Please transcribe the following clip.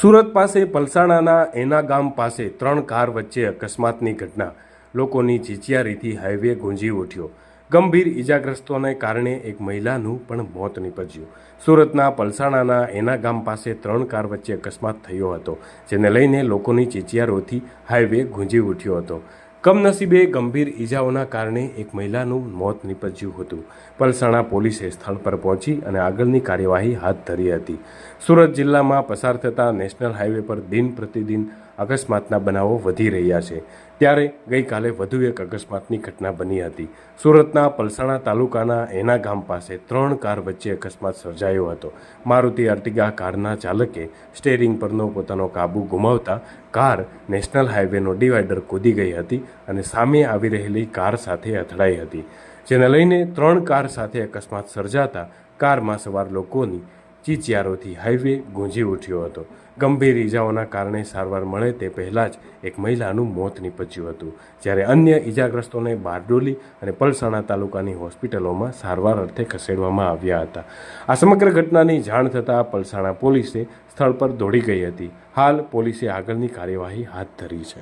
સુરત પાસે પલસાણાના એના ગામ પાસે ત્રણ કાર વચ્ચે અકસ્માતની ઘટના. લોકોની ચીચિયારીથી હાઈવે ગુંજી ઉઠ્યો. ગંભીર ઈજાગ્રસ્તોને કારણે એક મહિલાનું પણ મોત નીપજ્યું. સુરતના પલસાણાના એના ગામ પાસે ત્રણ કાર વચ્ચે અકસ્માત થયો હતો, જેને લઈને લોકોની ચીચિયારોથી હાઈવે ગુંજી ઉઠ્યો હતો. કમનસીબે ગંભીર ઈજાઓના કારણે એક મહિલાનું મોત નીપજ્યું હતું. પલસાણા પોલીસે સ્થળ પર પહોંચી અને આગળની કાર્યવાહી હાથ ધરી હતી. સુરત જિલ્લામાં પસાર થતા નેશનલ હાઈવે પર દિન પ્રતિદિન અકસ્માતના બનાવો વધી રહ્યા છે. ત્યારે ગઈકાલે વધુ એક અકસ્માતની ઘટના બની હતી. સુરતના પલસાણા તાલુકાના એના ગામ પાસે ત્રણ કાર વચ્ચે અકસ્માત સર્જાયો હતો. મારુતિ અર્ટિગા કારના ચાલકે સ્ટેરિંગ પરનો પોતાનો કાબુ ગુમાવતા કાર નેશનલ હાઈવેનો ડિવાઈડર કૂદી ગઈ હતી અને સામે આવી રહેલી કાર સાથે અથડાઈ હતી. જેને લઈને ત્રણ કાર સાથે અકસ્માત સર્જાતા કારમાં સવાર લોકોની ચીચિયારોથી હાઈવે ગુંજી ઉઠ્યો હતો. ગંભીર ઈજાઓના કારણે સારવાર મળે તે પહેલાં જ એક મહિલાનું મોત નીપજ્યું હતું. જ્યારે અન્ય ઈજાગ્રસ્તોને બારડોલી અને પલસાણા તાલુકાની હોસ્પિટલોમાં સારવાર અર્થે ખસેડવામાં આવ્યા હતા. આ સમગ્ર ઘટનાની જાણ થતાં પલસાણા પોલીસે સ્થળ પર દોડી ગઈ હતી. હાલ પોલીસે આગળની કાર્યવાહી હાથ ધરી છે.